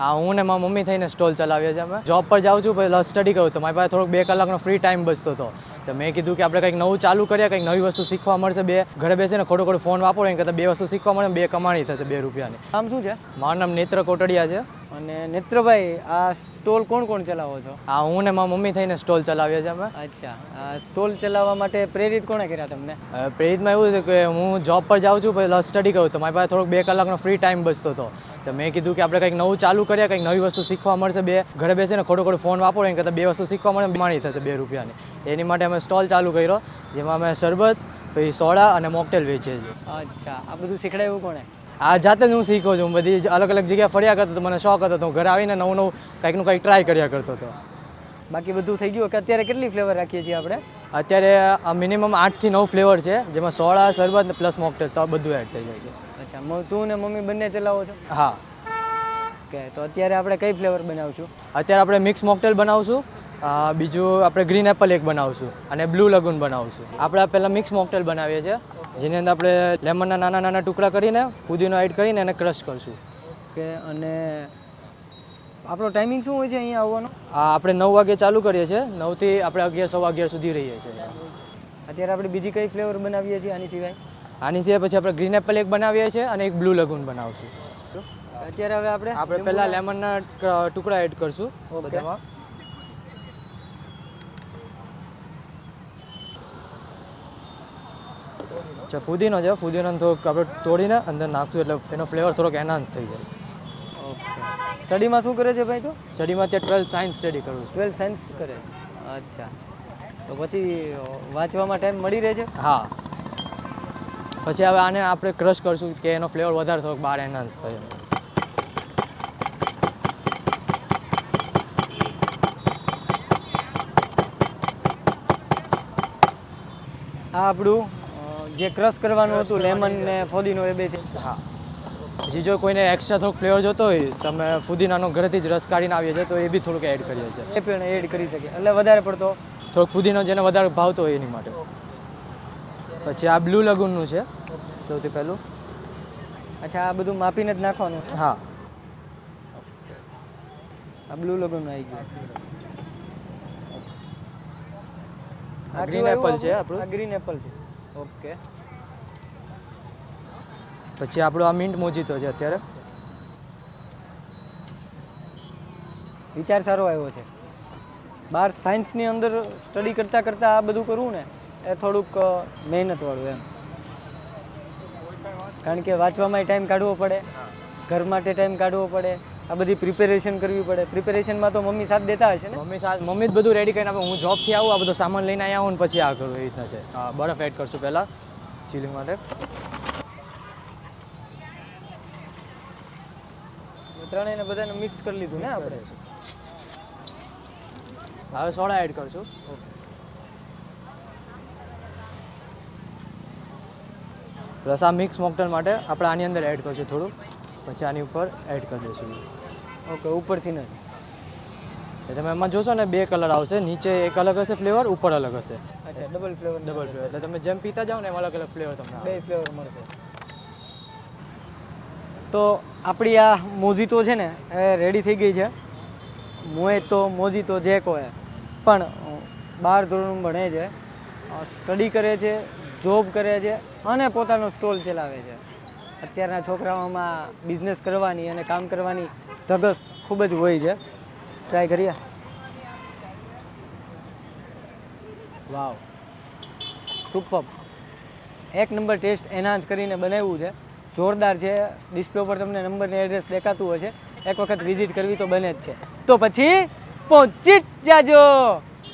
હા હું ને મારા મમ્મી થઈને સ્ટોલ ચલાવીએ છીએ અમે. જોબ પર જાઉં છું પછી સ્ટડી કરું. તો મારી પાસે થોડોક બે કલાકનો ફ્રી ટાઈમ બચતો હતો. તો મેં કીધું કે આપણે કંઈક નવું ચાલુ કરીએ કંઈક નવી વસ્તુ શીખવા મળશે બે. ઘરે બેસીને ખોટો ખોટો ફોન વાપરો એમ કરતાં બે વસ્તુ શીખવા મળે બે કમાણી થશે બે રૂપિયાની. નામ શું છે? મારું નામ નેત્ર કોટડિયા છે. અને નેત્રભાઈ આ સ્ટોલ કોણ કોણ ચલાવો છો? હા હું ને મારા મમ્મી થઈને સ્ટોલ ચલાવીએ છીએ અમે. અચ્છા સ્ટોલ ચલાવવા માટે પ્રેરિત કોણે કર્યા તમને? પ્રેરિતમાં એવું છે કે હું જોબ પર જાઉં છું પહેલાં સ્ટડી કરું. તો મારી પાસે થોડોક બે કલાકનો ફ્રી ટાઈમ બચતો હતો. તો મેં કીધું કે આપણે કંઈક નવું ચાલુ કરીએ કંઈક નવી વસ્તુ શીખવા મળશે. બે ઘરે બેસીને ખોટો ખોટો ફોન વાપરો એમ કરતાં બે વસ્તુ શીખવા મળે માણી થશે બે રૂપિયાની. એની માટે અમે સ્ટોલ ચાલુ કર્યો જેમાં અમે શરબત પછી સોડા અને મોકટેલ વેચીએ છીએ. અચ્છા આ બધું શીખડાયું કોણે? આ જાતે જ હું શીખો છું. બધી અલગ અલગ જગ્યાએ ફર્યા કરતો હતો મને શોખ હતો. તો હું ઘરે આવીને નવું નવું કંઈકનું કંઈક ટ્રાય કર્યા કરતો હતો. બાકી બધું થઈ ગયું. કે અત્યારે કેટલી ફ્લેવર રાખીએ છીએ આપણે? અત્યારે મિનિમમ આઠથી નવ ફ્લેવર છે જેમાં સોડા શરબત પ્લસ મોકટેલ તો બધું એડ થઈ જાય છે. અચ્છા તું ને મમ્મી બંને ચલાવો છો? હા. કે તો અત્યારે આપણે કઈ ફ્લેવર બનાવશું? અત્યારે આપણે મિક્સ મોકટેલ બનાવશું બીજું આપણે ગ્રીન એપલ એક બનાવશું અને બ્લુ લગુન બનાવશું. આપણે પહેલાં મિક્સ મોકટેલ બનાવીએ છીએ જેની અંદર આપણે લેમનના નાના નાના ટુકડા કરીને ફુદીનો એડ કરીને એને ક્રશ કરશું. કે અને આપણો ટાઈમિંગ શું હોય છે અહીંયા આવવાનો? આપણે નવ વાગે ચાલુ કરીએ છીએ. નવથી આપણે અગિયાર સવા અગિયાર સુધી રહીએ છીએ. અત્યારે આપણે બીજી કઈ ફ્લેવર બનાવીએ છીએ આની સિવાય? આની સિવાય પછી આપણે ગ્રીન એપલ એક બનાવીએ છીએ અને એક બ્લુ લગુન બનાવશું. અત્યારે હવે આપણે આપણે પહેલાં લેમનના ટુકડા એડ કરશું બધામાં. અચ્છા ફુદીનો છે ફુદીનો થોડુંક આપણે તોડીને અંદર નાખશું એટલે એનો ફ્લેવર થોડોક એનહાન્સ થઈ જાય. સ્ટડીમાં શું કરે છે ભાઈ તો? સ્ટડીમાં તે ટ્વેલ્થ સાયન્સ સ્ટડી કરું છું. ટ્વેલ્થ સાયન્સ કરે છે. અચ્છા. તો પછી વાંચવામાં ટાઈમ મળી રહે છે? હા. પછી હવે આને આપણે ક્રશ કરશું કે એનો ફ્લેવર વધારે થોડોક બહાર એના થયો. આ આપણું જે ક્રશ કરવાનું હતું લેમન ને ફોદીનો એ બે છે. હા. પછી જો કોઈને એક્સ્ટ્રા થોડોક ફ્લેવર જોતો હોય તમે ફુદીનાનો ઘરેથી જ રસ કાઢીને આવીએ છીએ તો એ બી થોડુંક એડ કરીએ છીએ. એ પણ એડ કરી શકીએ. એટલે વધારે પડતો થોડોક ફુદીનો જેને વધારે ભાવતો હોય એની માટે. પછી આ બ્લુ લગુનનું છે સૌથી પહેલું. અચ્છા આ બધું માપીને જ નાખવાનું? હા. આ બ્લુ લગનનું આવી ગયું. apple આવ્યું છે? આપણું. ગ્રીન એપલ છે. ઓકે. પછી આપણો આ મિન્ટ મોજીતો છે અત્યારે. વિચાર સારો આવ્યો છે. બાર સાયન્સની અંદર સ્ટડી કરતાં કરતાં આ બધું કરવું ને, એ થોડુંક મહેનતવાળું એમ. કારણ કે વાંચવામાં ટાઈમ કાઢવો પડે, ઘર માટે ટાઈમ કાઢવો પડે, આ બધી પ્રિપેરેશન કરવી પડે. પ્રિપેરેશનમાં તો મમ્મી સાથ દેતા હશે ને? મમ્મી સાથ, મમ્મી જ બધું રેડી કરીને આપણે હું જોબથી આવું, આ બધો સામાન લઈને આવ્યા આવું ને પછી આ કરું એ રીતના છે. બરફ એડ કરશું પહેલાં ચીલિંગ માટે. ત્રણેયને બધાને મિક્સ કરી લીધું ને આપણે? હવે સોડા એડ કરશું. પ્લસ આ મિક્સ મોકટેલ માટે આપણે આની અંદર એડ કરશું થોડું. પછી આની ઉપર એડ કરી દઈશું. ઓકે ઉપરથી નથી તમે એમાં જોશો ને બે કલર આવશે. નીચે એક અલગ હશે ફ્લેવર ઉપર અલગ હશે. અચ્છા ડબલ ફ્લેવર ડબલ ફ્લેવર એટલે તમે જેમ પીતા જાઓ ને એમ અલગ અલગ ફ્લેવર તમને બે ફ્લેવર મળશે. તો આપણી આ મોજીતો છે ને, એ રેડી થઈ ગઈ છે. મોએ તો મોજીતો જે કહે પણ, બાર ધોરણ ભણે છે. સ્ટડી કરે છે જોબ કરે છે, અને પોતાનો સ્ટોલ ચલાવે છે. અત્યારના છોકરાઓમાં બિઝનેસ કરવાની અને કામ કરવાની ધગસ ખૂબ જ હોય છે. ટ્રાય કરીએ. વાવ સુપર એક નંબર ટેસ્ટ એનહાન્સ કરીને બનાવ્યું છે. જોરદાર છે. ડિસ્પ્લે ઉપર તમને નંબર ને એડ્રેસ દેખાતું હશે. એક વખત વિઝિટ કરવી તો બને જ છે. તો પછી પહોંચી જ જાજો.